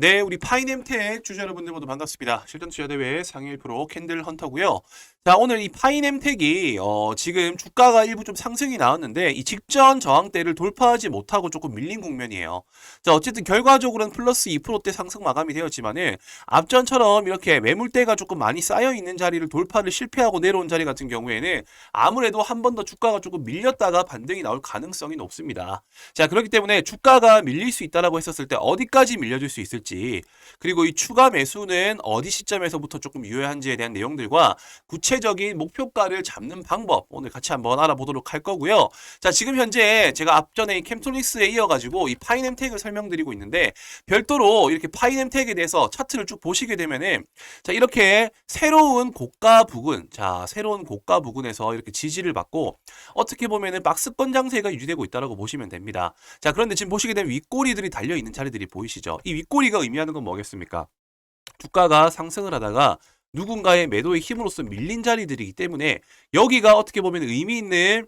네, 우리 파이넴텍 주주 여러분들 모두 반갑습니다. 실전 투자 대회 상위 1% 캔들 헌터고요. 자, 오늘 이 파이넴텍이 어, 지금 주가가 일부 좀 상승이 나왔는데 이 직전 저항대를 돌파하지 못하고 조금 밀린 국면이에요. 자, 어쨌든 결과적으로는 플러스 2%대 상승 마감이 되었지만은 앞전처럼 이렇게 매물대가 조금 많이 쌓여 있는 자리를 돌파를 실패하고 내려온 자리 같은 경우에는 아무래도 한 번 더 주가가 조금 밀렸다가 반등이 나올 가능성이 높습니다. 자, 그렇기 때문에 주가가 밀릴 수 있다라고 했었을 때 어디까지 밀려줄 수 있을지 그리고 이 추가 매수는 어디 시점에서부터 조금 유효한지에 대한 내용들과 구체적인 목표가를 잡는 방법 오늘 같이 한번 알아보도록 할 거고요. 자, 지금 현재 제가 앞전에 이 캠토닉스에 이어가지고 이 파이넴텍을 설명드리고 있는데 별도로 이렇게 파이넴텍에 대해서 차트를 쭉 보시게 되면은 자, 이렇게 새로운 고가 부근, 자, 새로운 고가 부근에서 이렇게 지지를 받고 어떻게 보면은 박스권 장세가 유지되고 있다라고 보시면 됩니다. 자, 그런데 지금 보시게 되면 윗꼬리들이 달려 있는 자리들이 보이시죠? 이 윗꼬리가 의미하는 건 뭐겠습니까? 주가가 상승을 하다가 누군가의 매도의 힘으로써 밀린 자리들이기 때문에 여기가 어떻게 보면 의미 있는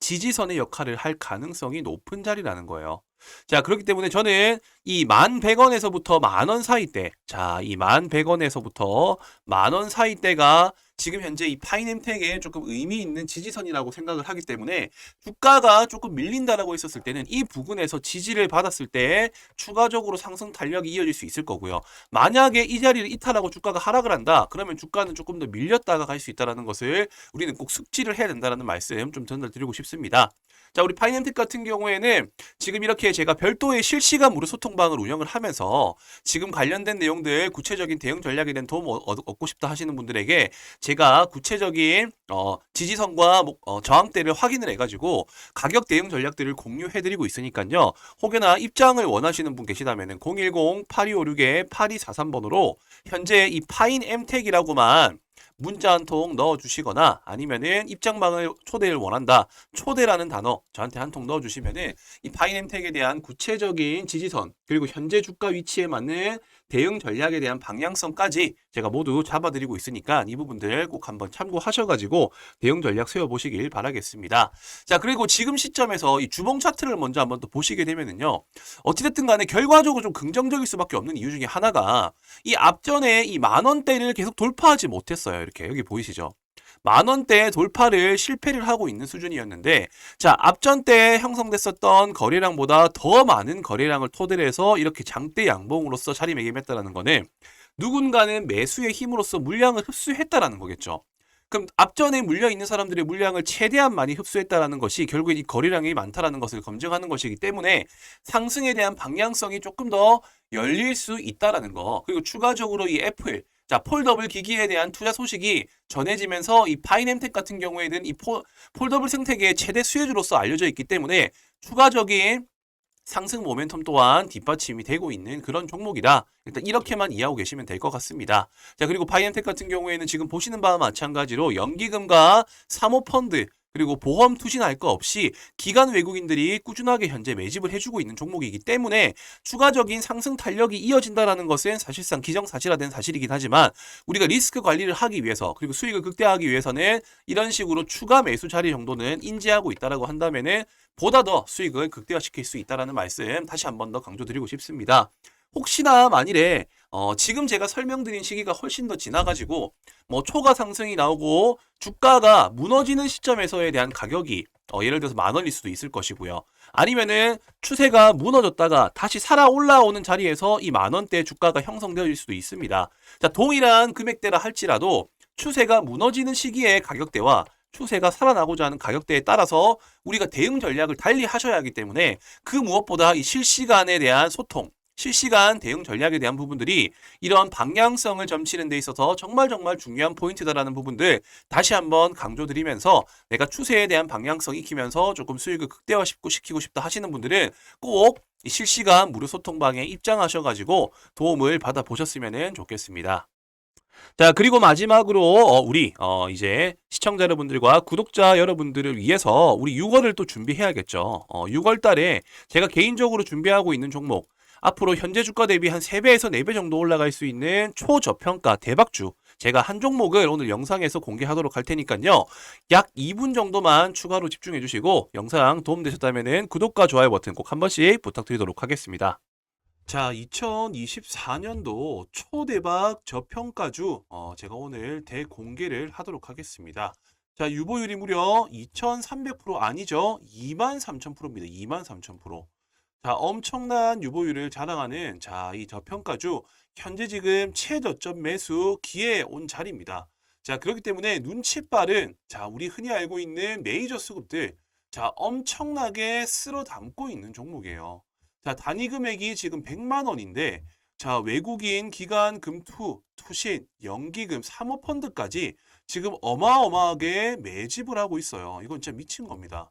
지지선의 역할을 할 가능성이 높은 자리라는 거예요. 자, 그렇기 때문에 저는 이만 100원에서부터 만 원 사이대, 자, 이만 100원에서부터 만 원 사이대가 지금 현재 이 파이넴텍에 조금 의미 있는 지지선이라고 생각을 하기 때문에 주가가 조금 밀린다라고 했었을 때는 이 부근에서 지지를 받았을 때 추가적으로 상승 탄력이 이어질 수 있을 거고요. 만약에 이 자리를 이탈하고 주가가 하락을 한다, 그러면 주가는 조금 더 밀렸다가 갈 수 있다라는 것을 우리는 꼭 숙지를 해야 된다라는 말씀 좀 전달드리고 싶습니다. 자, 우리 파이낸텍 같은 경우에는 지금 이렇게 제가 별도의 실시간 무료 소통방을 운영을 하면서 지금 관련된 내용들 구체적인 대응 전략에 대한 도움 을 얻고 싶다 하시는 분들에게 제가 구체적인 어, 지지선과 목- 어, 저항대를 확인을 해가지고 가격 대응 전략들을 공유해드리고 있으니까요. 혹여나 입장을 원하시는 분 계시다면 010-8256-8243번으로 현재 이 파인 엠텍이라고만 문자 한 통 넣어주시거나 아니면은 입장방을 초대를 원한다. 초대라는 단어 저한테 한 통 넣어주시면은 이 파이nem텍에 대한 구체적인 지지선 그리고 현재 주가 위치에 맞는 대응 전략에 대한 방향성까지 제가 모두 잡아드리고 있으니까 이 부분들 꼭 한번 참고하셔가지고 대응 전략 세워보시길 바라겠습니다. 자 그리고 지금 시점에서 이 주봉 차트를 먼저 한번 또 보시게 되면은요 어찌됐든 간에 결과적으로 좀 긍정적일 수밖에 없는 이유 중에 하나가 이 앞전에 이 만 원대를 계속 돌파하지 못했어요. 이렇게 여기 보이시죠? 만 원대 돌파를 실패를 하고 있는 수준이었는데 자 앞전 때 형성됐었던 거래량보다 더 많은 거래량을 토대로 해서 이렇게 장대 양봉으로서 자리매김했다라는 거는 누군가는 매수의 힘으로써 물량을 흡수했다라는 거겠죠. 그럼 앞전에 물려 있는 사람들의 물량을 최대한 많이 흡수했다라는 것이 결국에 이 거래량이 많다라는 것을 검증하는 것이기 때문에 상승에 대한 방향성이 조금 더 열릴 수 있다라는 거. 그리고 추가적으로 이 애플 자, 폴더블 기기에 대한 투자 소식이 전해지면서 이 파이넴텍 같은 경우에는 이 폴, 폴더블 생태계의 최대 수혜주로서 알려져 있기 때문에 추가적인 상승 모멘텀 또한 뒷받침이 되고 있는 그런 종목이다. 일단 이렇게만 이해하고 계시면 될 것 같습니다. 자, 그리고 파이엠텍 같은 경우에는 지금 보시는 바와 마찬가지로 연기금과 사모펀드 그리고 보험 투신 할 거 없이 기관 외국인들이 꾸준하게 현재 매집을 해주고 있는 종목이기 때문에 추가적인 상승 탄력이 이어진다라는 것은 사실상 기정사실화된 사실이긴 하지만 우리가 리스크 관리를 하기 위해서 그리고 수익을 극대화하기 위해서는 이런 식으로 추가 매수 자리 정도는 인지하고 있다라고 한다면은 보다 더 수익을 극대화시킬 수 있다라는 말씀 다시 한 번 더 강조드리고 싶습니다. 혹시나 만일에 어, 지금 제가 설명드린 시기가 훨씬 더 지나가지고 뭐 초과 상승이 나오고 주가가 무너지는 시점에서에 대한 가격이 어, 예를 들어서 만 원일 수도 있을 것이고요. 아니면은 추세가 무너졌다가 다시 살아 올라오는 자리에서 이 만 원대 주가가 형성되어질 수도 있습니다. 자, 동일한 금액대라 할지라도 추세가 무너지는 시기의 가격대와 추세가 살아나고자 하는 가격대에 따라서 우리가 대응 전략을 달리 하셔야 하기 때문에 그 무엇보다 이 실시간에 대한 소통, 실시간 대응 전략에 대한 부분들이 이런 방향성을 점치는 데 있어서 정말 정말 중요한 포인트다라는 부분들 다시 한번 강조드리면서 내가 추세에 대한 방향성 익히면서 조금 수익을 극대화 시키고 시키고 싶다 하시는 분들은 꼭이 실시간 무료 소통방에 입장하셔가지고 도움을 받아 보셨으면 좋겠습니다. 자, 그리고 마지막으로 어, 우리 어, 이제 시청자 여러분들과 구독자 여러분들을 위해서 우리 6월을 또 준비해야겠죠. 어, 6월 달에 제가 개인적으로 준비하고 있는 종목 앞으로 현재 주가 대비 한 3배에서 4배 정도 올라갈 수 있는 초저평가 대박주 제가 한 종목을 오늘 영상에서 공개하도록 할 테니까요. 약 2분 정도만 추가로 집중해 주시고 영상 도움되셨다면 구독과 좋아요 버튼 꼭 한 번씩 부탁드리도록 하겠습니다. 자, 2024년도 초대박 저평가주 어, 제가 오늘 대공개를 하도록 하겠습니다. 자, 유보율이 무려 2,300% 아니죠? 23,000%입니다. 23,000%. 자, 엄청난 유보율을 자랑하는 자, 이 저평가주 현재 지금 최저점 매수 기회에 온 자리입니다. 자, 그렇기 때문에 눈치 빠른 자, 우리 흔히 알고 있는 메이저 수급들 자, 엄청나게 쓸어 담고 있는 종목이에요. 자, 단위 금액이 지금 100만 원인데 자, 외국인 기관 금투, 투신, 연기금, 사모펀드까지 지금 어마어마하게 매집을 하고 있어요. 이건 진짜 미친 겁니다.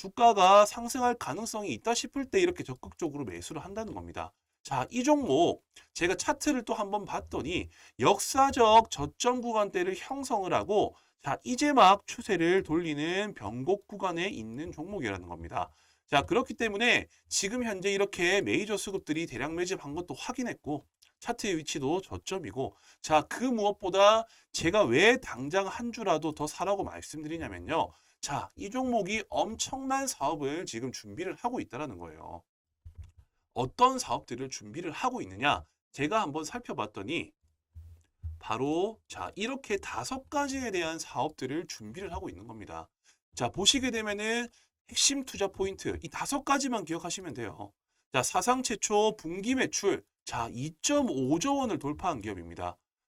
주가가 상승할 가능성이 있다 싶을 때 이렇게 적극적으로 매수를 한다는 겁니다. 자, 이 종목 제가 차트를 또 한번 봤더니 역사적 저점 구간대를 형성을 하고 자, 이제 막 추세를 돌리는 변곡 구간에 있는 종목이라는 겁니다. 자, 그렇기 때문에 지금 현재 이렇게 메이저 수급들이 대량 매집한 것도 확인했고 차트의 위치도 저점이고 자, 그 무엇보다 제가 왜 당장 한 주라도 더 사라고 말씀드리냐면요. 자, 이 종목이 엄청난 사업을 지금 준비를 하고 있다는 거예요. 어떤 사업들을 준비를 하고 있느냐? 제가 한번 살펴봤더니 바로 자, 이렇게 다섯 가지에 대한 사업들을 준비를 하고 있는 겁니다. 자, 보시게 되면은 핵심 투자 포인트 이 다섯 가지만 기억하시면 돼요. 자, 사상 최초 분기 매출 자, 2.5조 원을 돌파한 기업입니다.